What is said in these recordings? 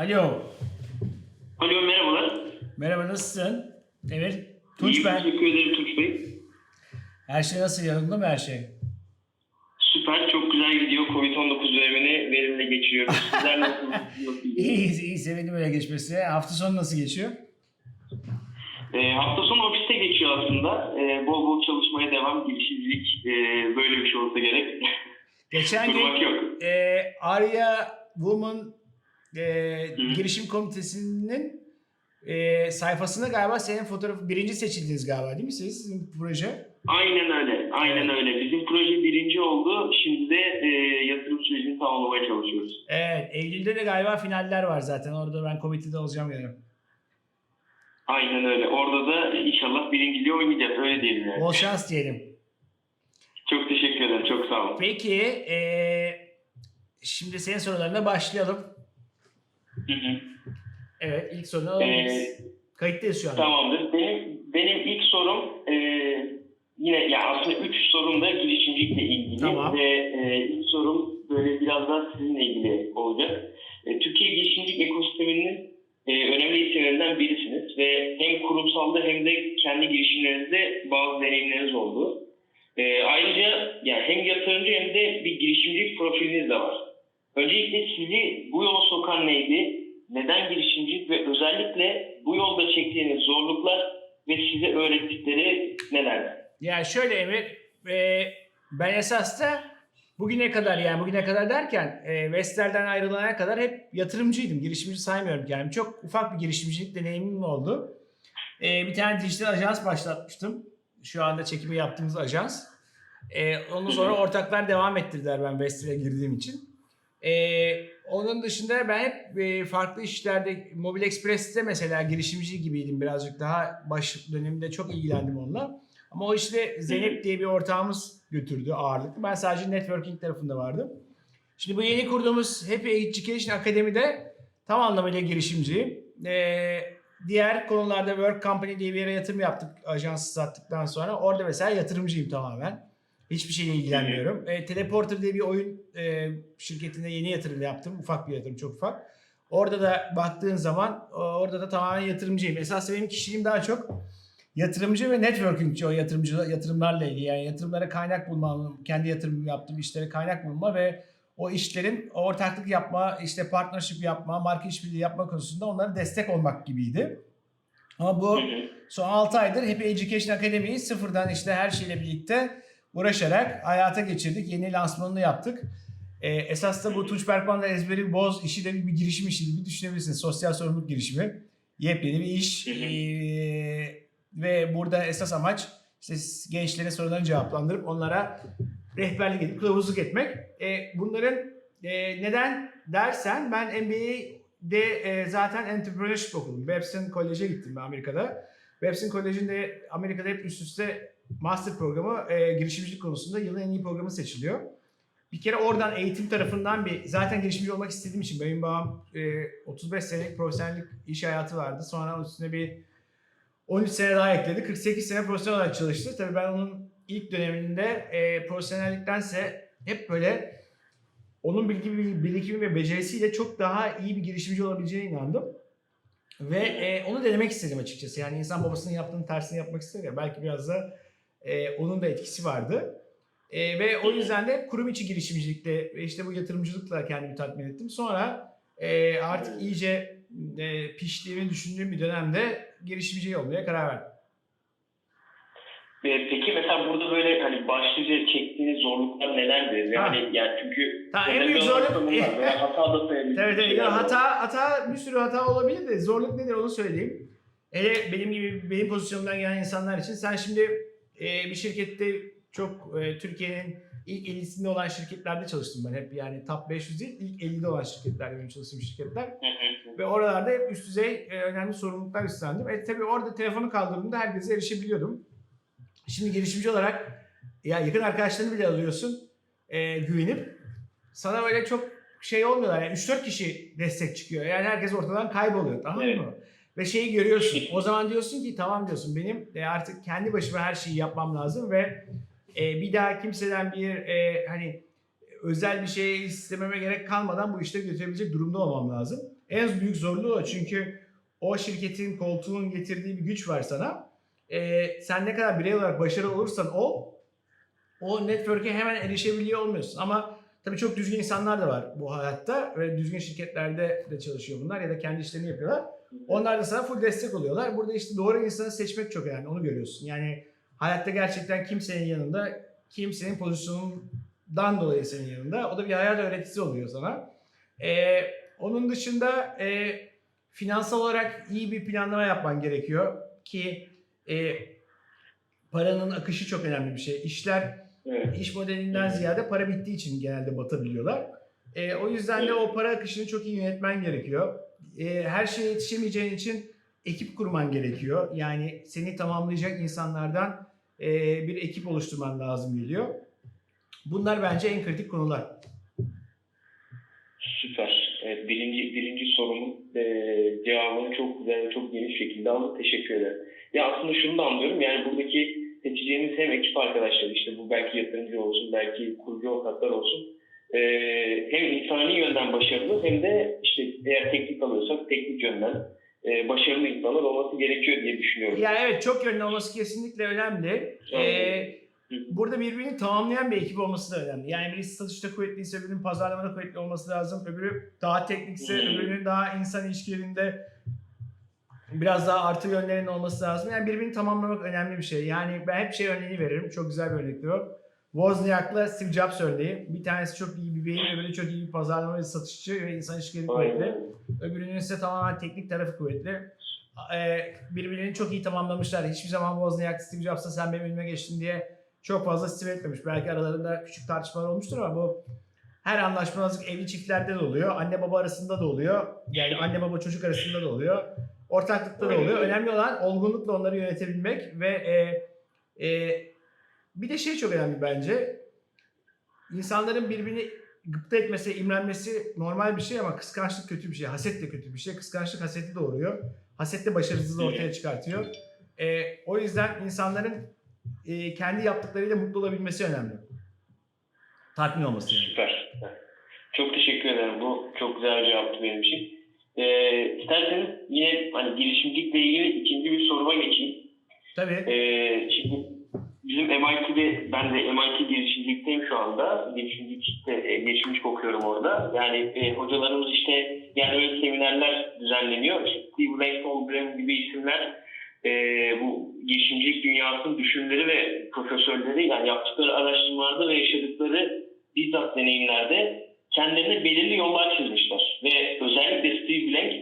Alo. Alo merhabalar. Merhaba nasılsın? Emir. İyi, Tunç ben. Teşekkür ederim Tunç Bey. Her şey nasıl? Yanında mı her şey? Süper çok güzel gidiyor. Covid-19 dönemini verimle geçiriyoruz. Sizler? Nasıl gidiyor? İyi, iyi. Sevindim öyle geçmesine. Hafta sonu nasıl geçiyor? Ee, hafta sonu ofiste geçiyor aslında. Ee, bol bol çalışmaya devam. Girişimcilik e, böyle bir şey olsa gerek. Geçen gün e, Arya Woman e, girişim komitesinin e, sayfasında galiba senin fotoğrafı birinci seçildiniz galiba değil mi siz? Sizin proje. Aynen öyle. Aynen öyle. Bizim proje birinci oldu. Şimdi de e, yatırım sürecini tamamlamaya çalışıyoruz. Evet. Eylül'de de galiba finaller var zaten. Orada ben komitede olacağım yarın. Aynen öyle. Orada da inşallah birinciliği oynayacağız. Öyle diyelim yani. Bol şans diyelim. Çok teşekkür ederim. Çok sağ olun. Peki e, şimdi senin sorularına başlayalım. Hı hı. Evet ilk sorunu alabiliriz. Kayıttayız şu anda. Tamamdır. Benim benim ilk sorum e, yine ya aslında üç sorum da girişimcilikle ilgili Tamam. ve e, ilk sorum böyle biraz daha sizinle ilgili olacak. E, Türkiye girişimcilik ekosisteminin e, önemli isimlerinden birisiniz ve hem kurumsalda hem de kendi girişimlerinizde bazı deneyimleriniz oldu. E, ayrıca yani hem yatırımcı hem de bir girişimcilik profiliniz de var. Öncelikle sizi bu yola sokan neydi? Neden girişimcilik ve özellikle bu yolda çektiğiniz zorluklar ve size öğrettikleri nelerdi? Yani şöyle Emir, e, ben esas da bugüne kadar yani bugüne kadar derken e, Vestel'den ayrılana kadar hep yatırımcıydım. Girişimci saymıyorum yani. Çok ufak bir girişimcilik deneyimim oldu. E, bir tane dijital ajans başlatmıştım. Şu anda çekimi yaptığımız ajans. E, ondan sonra ortaklar devam ettirdiler ben Vestel'e girdiğim için. E, onun dışında ben hep e, farklı işlerde Mobil Express'te mesela girişimci gibiydim birazcık daha baş döneminde çok ilgilendim onunla. Ama o işte Zeynep diye bir ortağımız götürdü ağırlıklı. Ben sadece networking tarafında vardım. Şimdi bu yeni kurduğumuz Happy Education Akademi'de tam anlamıyla girişimci. Ee, diğer konularda Work Company diye bir yere yatırım yaptık ajansı sattıktan sonra. Orada mesela yatırımcıyım tamamen. Hiçbir şeyle ilgilenmiyorum. E, Teleporter diye bir oyun e, şirketinde yeni yatırım yaptım. Ufak bir yatırım, çok ufak. Orada da baktığın zaman orada da tamamen yatırımcıyım. Esas benim kişiliğim daha çok yatırımcı ve networkingçi o yatırımcı yatırımlarla ilgili. Yani yatırımlara kaynak bulma, kendi yatırım yaptığım işlere kaynak bulma ve o işlerin ortaklık yapma, işte partnership yapma, marka işbirliği yapma konusunda onlara destek olmak gibiydi. Ama bu son 6 aydır Happy Education Akademi'yi sıfırdan işte her şeyle birlikte uğraşarak hayata geçirdik. Yeni lansmanını yaptık. Ee, esas da bu Tunç Berkman'la ezberi boz işi de bir, bir girişim işi gibi düşünebilirsiniz. Sosyal sorumluluk girişimi. Yepyeni bir iş. Ee, ve burada esas amaç işte gençlerin sorularını cevaplandırıp onlara rehberlik edip kılavuzluk etmek. Ee, bunların e, neden dersen ben MBA'de e, zaten entrepreneurship okudum. Webster College'e gittim ben Amerika'da. Webster College'inde Amerika'da hep üst üste master programı e, girişimcilik konusunda yılın en iyi programı seçiliyor. Bir kere oradan eğitim tarafından bir zaten girişimci olmak istediğim için benim babam e, 35 senelik profesyonellik iş hayatı vardı. Sonra üstüne bir 13 sene daha ekledi. 48 sene profesyonel olarak çalıştı. Tabii ben onun ilk döneminde e, profesyonelliktense hep böyle onun bilgi, birikimi ve becerisiyle çok daha iyi bir girişimci olabileceğine inandım. Ve e, onu denemek istedim açıkçası. Yani insan babasının yaptığının tersini yapmak ister ya. Belki biraz da e, onun da etkisi vardı. E, ve o yüzden de kurum içi girişimcilikte ve işte bu yatırımcılıkla kendimi tatmin ettim. Sonra e, artık iyice e, piştiğimi düşündüğüm bir dönemde girişimci olmaya karar verdim. Peki mesela burada böyle hani başlıca çektiğiniz zorluklar nelerdir? Ha. Yani, yani çünkü Ha, en büyük zorluk-. Veya hata da sayabilir. Evet, evet. Ya hata, hata bir sürü hata olabilir de zorluk nedir onu söyleyeyim. Hele benim gibi benim pozisyonumdan gelen insanlar için sen şimdi e, bir şirkette çok e, Türkiye'nin ilk 50'sinde olan şirketlerde çalıştım ben hep yani top 500 değil ilk 50'de olan şirketlerde benim çalıştığım şirketler. Ve oralarda hep üst düzey e, önemli sorumluluklar üstlendim. E tabii orada telefonu kaldırdığımda herkese erişebiliyordum. Şimdi girişimci olarak ya yakın arkadaşlarını bile alıyorsun e, güvenip sana böyle çok şey olmuyorlar. Yani 3-4 kişi destek çıkıyor. Yani herkes ortadan kayboluyor tamam Evet. mı? Ve şeyi görüyorsun. O zaman diyorsun ki tamam diyorsun benim e, artık kendi başıma her şeyi yapmam lazım ve e, bir daha kimseden bir e, hani özel bir şey istememe gerek kalmadan bu işleri götürebilecek durumda olmam lazım. En büyük zorluğu o. Çünkü o şirketin koltuğun getirdiği bir güç var sana. Ee, sen ne kadar birey olarak başarılı olursan ol, o network'e hemen erişebiliyor olmuyorsun. Ama tabii çok düzgün insanlar da var bu hayatta ve düzgün şirketlerde de çalışıyor bunlar ya da kendi işlerini yapıyorlar. Onlar da sana full destek oluyorlar. Burada işte doğru insanı seçmek çok önemli. Onu görüyorsun. Yani hayatta gerçekten kimsenin yanında, kimsenin pozisyonundan dolayı senin yanında. O da bir hayat öğretisi oluyor sana. Ee, onun dışında e, finansal olarak iyi bir planlama yapman gerekiyor ki e, paranın akışı çok önemli bir şey. İşler Evet. iş modelinden ziyade para bittiği için genelde batabiliyorlar. E, o yüzden de o para akışını çok iyi yönetmen gerekiyor. E, her şeye yetişemeyeceğin için ekip kurman gerekiyor. Yani seni tamamlayacak insanlardan e, bir ekip oluşturman lazım geliyor. Bunlar bence en kritik konular. Süper. Evet, birinci, birinci sorumun e, cevabını çok güzel çok geniş şekilde aldım. Teşekkür ederim. Ya aslında şunu da anlıyorum. Yani buradaki seçeceğimiz hem ekip arkadaşları işte bu belki yatırımcı olsun, belki kurucu ortaklar olsun. e, hem insani yönden başarılı hem de işte eğer teknik alıyorsak teknik yönden e, başarılı insanlar olması gerekiyor diye düşünüyorum. Ya evet çok yönlü olması kesinlikle önemli. E, burada birbirini tamamlayan bir ekip olması da önemli. Yani birisi satışta kuvvetliyse öbürünün pazarlamada kuvvetli olması lazım. Öbürü daha teknikse Hmm. öbürünün daha insan ilişkilerinde biraz daha artı yönlerinin olması lazım. Yani birbirini tamamlamak önemli bir şey. Yani ben hep şey örneğini veririm. Çok güzel bir örnektir o. Wozniak'la Steve Jobs örneği. Bir tanesi çok iyi bir beyin, öbürü çok iyi bir pazarlama ve satışçı ve insan ilişkileri kuvvetli. Öbürünün ise tamamen teknik tarafı kuvvetli. Ee, birbirlerini çok iyi tamamlamışlar. Hiçbir zaman Wozniak, Steve Jobs'a sen benim önüme geçtin diye çok fazla stil etmemiş. Belki aralarında küçük tartışmalar olmuştur ama bu her anlaşmazlık evli çiftlerde de oluyor. Anne baba arasında da oluyor. Yani anne baba çocuk arasında da oluyor. Ortaklıkta da oluyor. Önemli olan olgunlukla onları yönetebilmek ve e, e, bir de şey çok önemli bence. İnsanların birbirini gıpta etmesi, imrenmesi normal bir şey ama kıskançlık kötü bir şey. Haset de kötü bir şey. Kıskançlık haseti doğuruyor. Haset de başarısızlığı ortaya çıkartıyor. E, o yüzden insanların e, kendi yaptıklarıyla mutlu olabilmesi önemli. Tatmin olması yani. Süper. Çok teşekkür ederim. Bu çok güzel bir cevaptı benim için. Ee, isterseniz yine hani girişimcilikle ilgili ikinci bir soruma geçeyim. Tabii. Ee, şimdi bizim MIT'de, ben de MIT girişimcilikteyim şu anda. Girişimcilikte e, girişimcilik okuyorum orada. Yani e, hocalarımız işte yani öyle seminerler düzenleniyor. İşte Steve Paul Graham gibi isimler e, bu girişimcilik dünyasının düşünürleri ve profesörleri yani yaptıkları araştırmalarda ve yaşadıkları bizzat deneyimlerde kendilerine belirli yollar çizmişler. Ve özellikle Steve Blank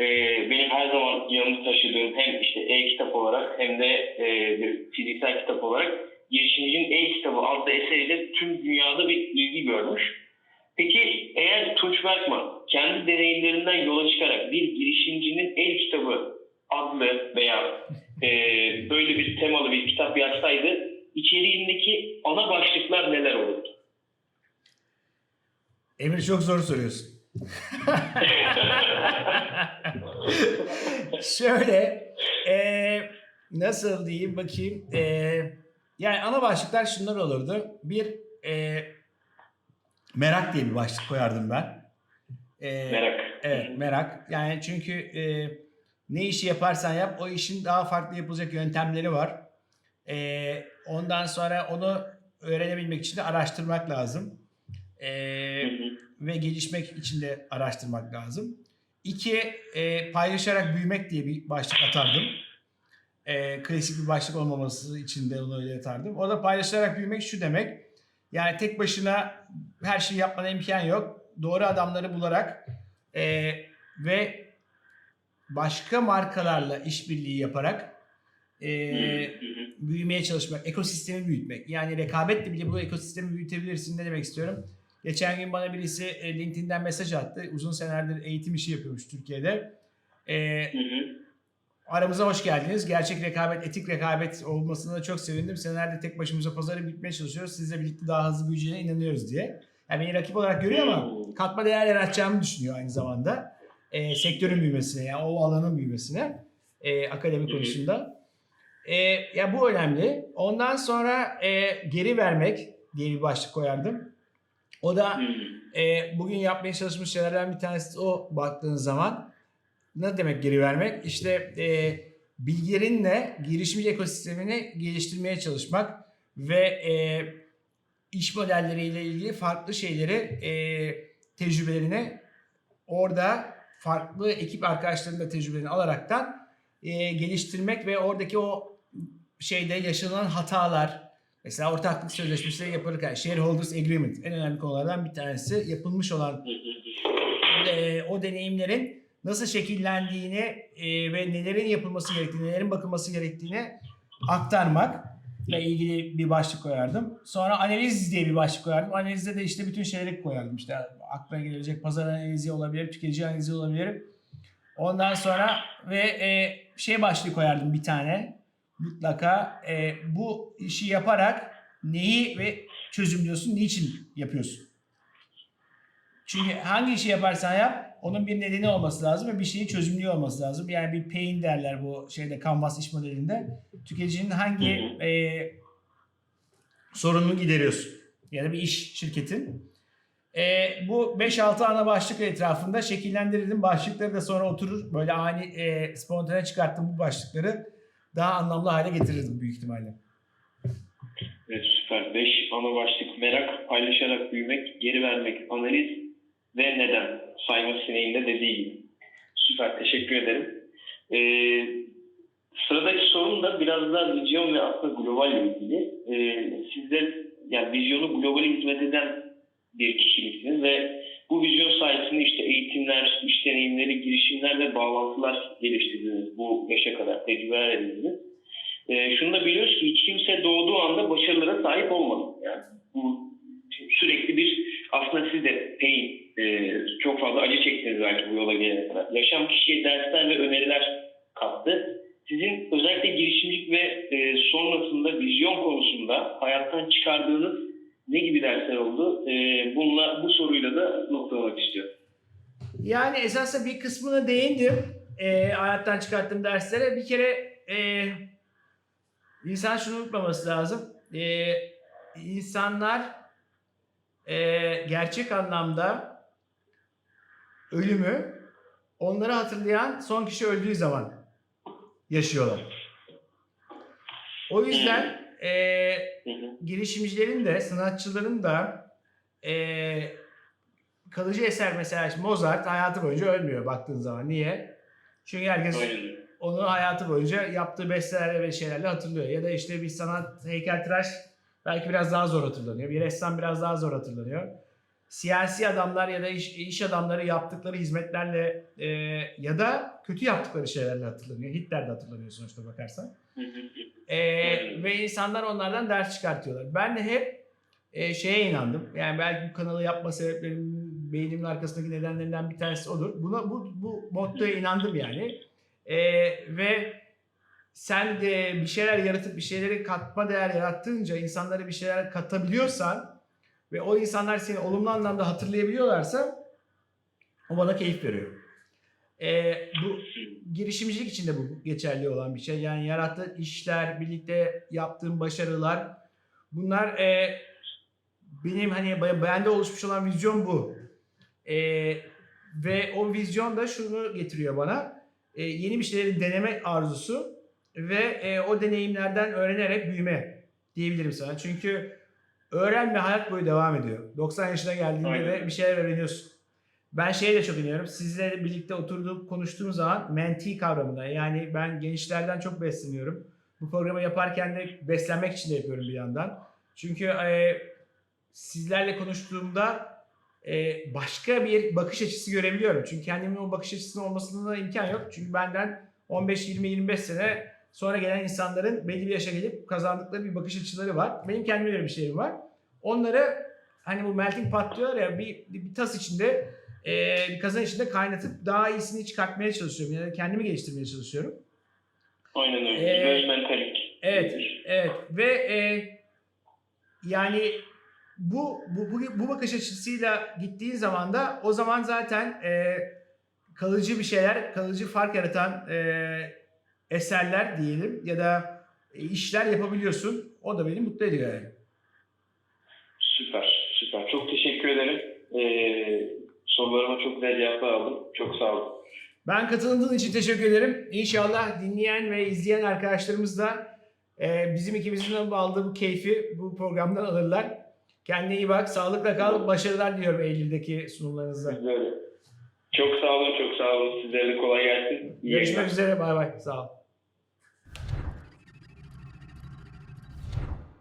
e, benim her zaman yanımda taşıdığım hem işte e-kitap olarak hem de e, bir fiziksel kitap olarak Girişimcinin E-kitabı adlı eseriyle tüm dünyada bir ilgi görmüş. Peki eğer Tunç Berkman kendi deneyimlerinden yola çıkarak bir girişimcinin e-kitabı adlı veya e, böyle bir temalı bir kitap yazsaydı içeriğindeki ana başlıklar neler olurdu? Emir çok zor soruyorsun. Şöyle e, nasıl diyeyim bakayım. E, yani ana başlıklar şunlar olurdu. Bir e, merak diye bir başlık koyardım ben. E, Merak. Evet merak. Yani çünkü e, ne işi yaparsan yap o işin daha farklı yapılacak yöntemleri var. E, ondan sonra onu öğrenebilmek için de araştırmak lazım. E, ve gelişmek için de araştırmak lazım. İki, e, paylaşarak büyümek diye bir başlık atardım. E, klasik bir başlık olmaması için de onu öyle atardım. O da paylaşarak büyümek şu demek. Yani tek başına her şeyi yapmana imkan yok. Doğru adamları bularak e, ve başka markalarla işbirliği yaparak e, büyümeye çalışmak, ekosistemi büyütmek. Yani rekabetle bile bu ekosistemi büyütebilirsin. Ne demek istiyorum? Geçen gün bana birisi e, LinkedIn'den mesaj attı. Uzun senelerdir eğitim işi yapıyormuş Türkiye'de. E, Hı hı. aramıza hoş geldiniz. Gerçek rekabet, etik rekabet olmasına çok sevindim. Senelerde tek başımıza pazarı bitmeye çalışıyoruz. Sizle birlikte daha hızlı büyüyeceğine inanıyoruz diye. Yani beni rakip olarak görüyor ama katma değer yaratacağımı düşünüyor aynı zamanda. E, sektörün büyümesine, yani o alanın büyümesine e, akademi konusunda. E, ya bu önemli. Ondan sonra e, geri vermek diye bir başlık koyardım. O da hı. e, bugün yapmaya çalışmış şeylerden bir tanesi o baktığınız zaman. Ne demek geri vermek? İşte e, bilgilerinle girişimci ekosistemini geliştirmeye çalışmak ve e, iş modelleriyle ilgili farklı şeyleri e, tecrübelerini orada farklı ekip arkadaşlarının da tecrübelerini alaraktan e, geliştirmek ve oradaki o şeyde yaşanan hatalar mesela ortaklık sözleşmesi yapılırken shareholders agreement en önemli konulardan bir tanesi yapılmış olan e, o deneyimlerin nasıl şekillendiğini e, ve nelerin yapılması gerektiğini, nelerin bakılması gerektiğini aktarmak ile ilgili bir başlık koyardım. Sonra analiz diye bir başlık koyardım. Analizde de işte bütün şeyleri koyardım. İşte aklına gelebilecek pazar analizi olabilir, tüketici analizi olabilir. Ondan sonra ve e, şey başlığı koyardım bir tane. Mutlaka e, bu işi yaparak neyi ve çözümlüyorsun, niçin yapıyorsun? Çünkü hangi işi yaparsan yap onun bir nedeni olması lazım ve bir şeyi çözümlüyor olması lazım. Yani bir pain derler bu şeyde Canvas iş modelinde. Tüketicinin hangi e, sorununu gideriyorsun ya da bir iş şirketin. E, bu 5-6 ana başlık etrafında şekillendirirdim. Başlıkları da sonra oturur böyle ani e, spontane çıkarttım bu başlıkları daha anlamlı hale getirirdim büyük ihtimalle. Evet süper. 5 ana başlık merak, paylaşarak büyümek, geri vermek, analiz ve neden. Sayma Sinek'in de dediği gibi. Süper. Teşekkür ederim. Ee, sıradaki sorum da biraz daha vizyon ve aslında globalle ilgili. Ee, siz de yani vizyonu globale hizmet eden bir kişiliksiniz ve bu vizyon sayesinde işte eğitimler, iş deneyimleri, girişimler ve bağlantılar geliştirdiniz. Bu yaşa kadar tecrübeler edindiniz. Ee, şunu da biliyoruz ki hiç kimse doğduğu anda başarılara sahip olmadı. Yani bu sürekli bir aslında siz de pain, e, çok fazla acı çektiniz belki bu yola gelene kadar. Yaşam kişiye dersler ve öneriler kattı. Sizin özellikle girişimcilik ve e, sonrasında vizyon konusunda hayattan çıkardığınız ne gibi dersler oldu? E, bununla bu soruyla da noktalamak istiyorum. Yani esasında bir kısmına değindim. E, hayattan çıkarttığım derslere. Bir kere e, insan şunu unutmaması lazım. E, insanlar e, gerçek anlamda ölümü onları hatırlayan son kişi öldüğü zaman yaşıyorlar. O yüzden e, Hı hı. girişimcilerin de sanatçıların da e, kalıcı eser mesela Mozart hayatı boyunca ölmüyor baktığın zaman. Niye? Çünkü herkes Aynen onu hayatı boyunca yaptığı bestelerle ve şeylerle hatırlıyor. Ya da işte bir sanat heykeltıraş belki biraz daha zor hatırlanıyor. Bir ressam biraz daha zor hatırlanıyor. Siyasi adamlar ya da iş, iş adamları yaptıkları hizmetlerle e, ya da kötü yaptıkları şeylerle hatırlanıyor. Hitler de hatırlanıyor sonuçta bakarsan. Ee, ve insanlar onlardan ders çıkartıyorlar. Ben de hep e, şeye inandım. Yani belki bu kanalı yapma sebeplerim beynimin arkasındaki nedenlerinden bir tanesi odur. Buna bu bu mottoya inandım yani. Ee, ve sen de bir şeyler yaratıp bir şeyleri katma değer yarattığınca insanlara bir şeyler katabiliyorsan ve o insanlar seni olumlu anlamda hatırlayabiliyorlarsa o bana keyif veriyor. Ee, bu girişimcilik için de bu geçerli olan bir şey. Yani yarattığın işler, birlikte yaptığın başarılar bunlar e, benim hani bende oluşmuş olan vizyon bu. E, ve o vizyon da şunu getiriyor bana. E, yeni bir şeyleri deneme arzusu ve e, o deneyimlerden öğrenerek büyüme diyebilirim sana. Çünkü öğrenme hayat boyu devam ediyor. 90 yaşına geldiğinde Aynen. de bir şeyler öğreniyorsun. Ben şeye de çok inanıyorum. Sizle birlikte oturduğum, konuştuğum zaman menti kavramına yani ben gençlerden çok besleniyorum. Bu programı yaparken de beslenmek için de yapıyorum bir yandan. Çünkü e, sizlerle konuştuğumda e, başka bir bakış açısı görebiliyorum. Çünkü kendimin o bakış açısının olmasına da imkan yok. Çünkü benden 15, 20, 25 sene sonra gelen insanların belli bir yaşa gelip kazandıkları bir bakış açıları var. Benim kendime göre bir şeyim var. Onları hani bu melting pot diyor ya bir, bir tas içinde e, bir kazan içinde kaynatıp daha iyisini çıkartmaya çalışıyorum. Yani kendimi geliştirmeye çalışıyorum. Aynen öyle. Ee, mentalik. Evet, evet ve e, yani bu, bu bu bu bakış açısıyla gittiğin zaman da o zaman zaten e, kalıcı bir şeyler, kalıcı fark yaratan e, eserler diyelim ya da e, işler yapabiliyorsun. O da beni mutlu ediyor yani. Süper, süper. Çok teşekkür ederim. E, sorularıma çok güzel cevaplar aldım. Çok sağ olun. Ben katıldığın için teşekkür ederim. İnşallah dinleyen ve izleyen arkadaşlarımız da e, bizim ikimizin aldığı bu keyfi bu programdan alırlar. Kendine iyi bak, sağlıkla kal, başarılar diliyorum Eylül'deki sunumlarınızda. Çok sağ olun, çok sağ olun. Sizlere kolay gelsin. İyi Görüşmek üzere, bay bay, sağ ol.